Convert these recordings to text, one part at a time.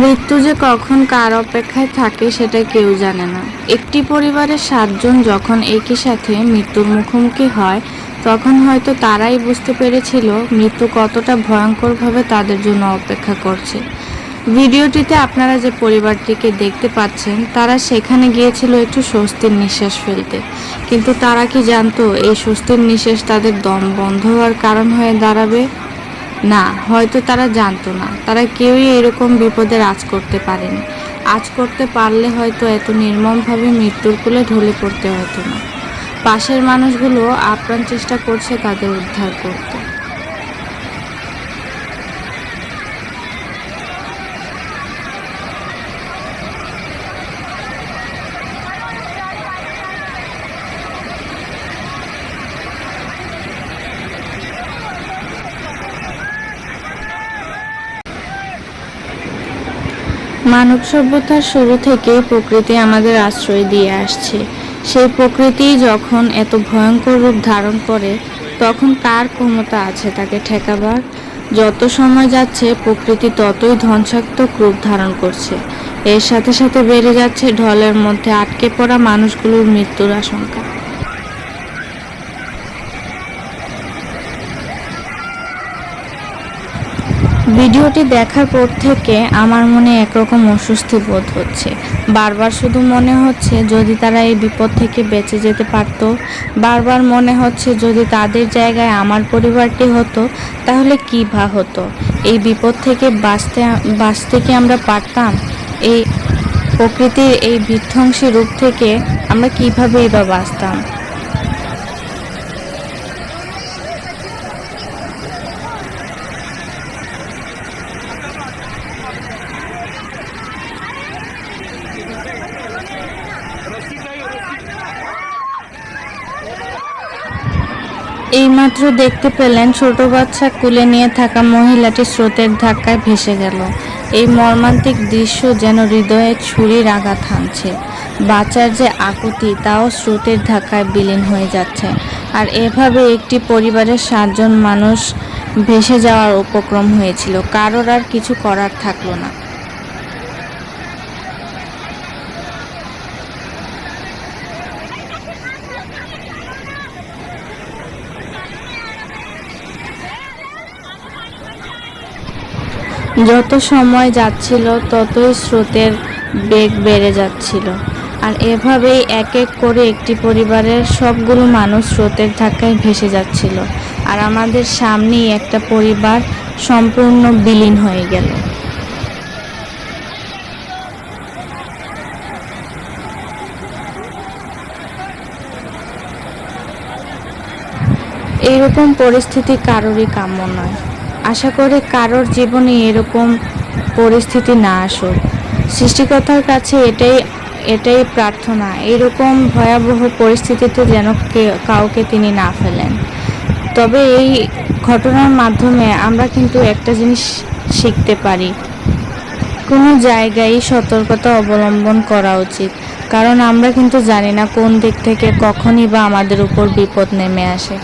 মৃত্যু যে কখন কার অপেক্ষায় থাকে সেটা কেউ জানে না। একটি পরিবারের সাতজন যখন একই সাথে মৃত্যুর মুখোমুখি হয়, তখন হয়তো তারাই বুঝতে পেরেছিল মৃত্যু কতটা ভয়ঙ্করভাবে তাদের জন্য অপেক্ষা করছে। ভিডিওটিতে আপনারা যে পরিবারটিকে দেখতে পাচ্ছেন, তারা সেখানে গিয়েছিল একটু স্বস্তির নিঃশ্বাস ফেলতে। কিন্তু তারা কি জানতো, এই স্বস্তির নিঃশ্বাস তাদের দম বন্ধ হওয়ার কারণ হয়ে দাঁড়াবে? না, হয়তো তারা জানতো না। তারা কেউই এরকম বিপদে আজ করতে পারেনি। আজ করতে পারলে হয়তো এত নির্মমভাবে মৃত্যুর কোলে ঢলে পড়তে হতো না। পাশের মানুষগুলো আপ্রাণ চেষ্টা করছে তাদের উদ্ধার করতে। মানব সভ্যতার শুরু থেকে প্রকৃতি আমাদের আশ্রয় দিয়ে আসছে। সেই প্রকৃতি যখন এত ভয়ঙ্কর রূপ ধারণ করে, তখন কার ক্ষমতা আছে তাকে ঠেকাবার। যত সময় যাচ্ছে, প্রকৃতি ততই ধ্বংসাত্মক রূপ ধারণ করছে। এর সাথে সাথে বেড়ে যাচ্ছে ঢলের মধ্যে আটকে পড়া মানুষগুলোর মৃত্যুর আশঙ্কা। ভিডিওটি দেখার পর থেকে আমার মনে একরকম অস্বস্তি বোধ হচ্ছে। বারবার শুধু মনে হচ্ছে যদি তারা এই বিপদ থেকে বেঁচে যেতে পারত, বারবার মনে হচ্ছে যদি তাদের জায়গায় আমার পরিবারটি হতো, তাহলে কি ভা হতো? এই বিপদ থেকে বাঁচতে বাঁচতে কি আমরা পারতাম? এই প্রকৃতির এই বিধ্বংসী রূপ থেকে আমরা কিভাবেই বা বাঁচতাম? এইমাত্র দেখতে পেলেন ছোট বাচ্চা কুলে নিয়ে থাকা মহিলাটি স্রোতের ধাক্কায় ভেসে গেল। এই মর্মান্তিক দৃশ্য যেন হৃদয়ে ছুরির আঘাত হানছে। বাচ্চার যে আকুতি, তাও স্রোতের ধাক্কায় বিলীন হয়ে যাচ্ছে। আর এভাবে একটি পরিবারের সাতজন মানুষ ভেসে যাওয়ার উপক্রম হয়েছিল। কারোর আর কিছু করার থাকল না। যত সময় যাচ্ছিল, ততই স্রোতের বেগ বেড়ে যাচ্ছিল। আর এভাবেই এক এক করে একটি পরিবারের সবগুলো মানুষ স্রোতের ধাক্কায় ভেসে যাচ্ছিল। আর আমাদের সামনেই একটা পরিবার সম্পূর্ণ বিলীন হয়ে গেল। এইরকম পরিস্থিতি কারোরই কাম্য নয়। আশা করি কারোর জীবনে এরকম পরিস্থিতি না আসুক। সৃষ্টিকর্তার কাছে এটাই এটাই প্রার্থনা। এরকম ভয়াবহ পরিস্থিতিতে যেন কাউকে তিনি না ফেলেন। তবে এই ঘটনার মাধ্যমে আমরা কিন্তু একটা জিনিস শিখতে পারি। কোনো জায়গায় সতর্কতা অবলম্বন করা উচিত। কারণ আমরা কিন্তু জানি না কোন দিক থেকে কখনই বা আমাদের উপর বিপদ নেমে আসে।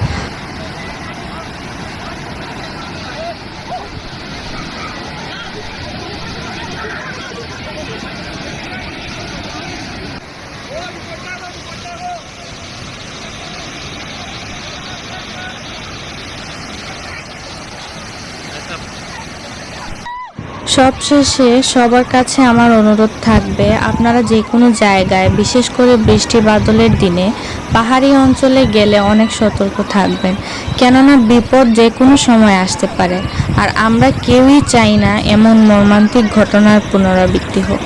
সবশেষে সবার কাছে আমার অনুরোধ থাকবে, আপনারা যে কোনো জায়গায়, বিশেষ করে বৃষ্টি বাদলের দিনে, পাহাড়ি অঞ্চলে গেলে অনেক সতর্ক থাকবেন। কেননা বিপদ যে কোনো সময় আসতে পারে। আর আমরা কেউই চাই না এমন মর্মান্তিক ঘটনার পুনরাবৃত্তি হোক।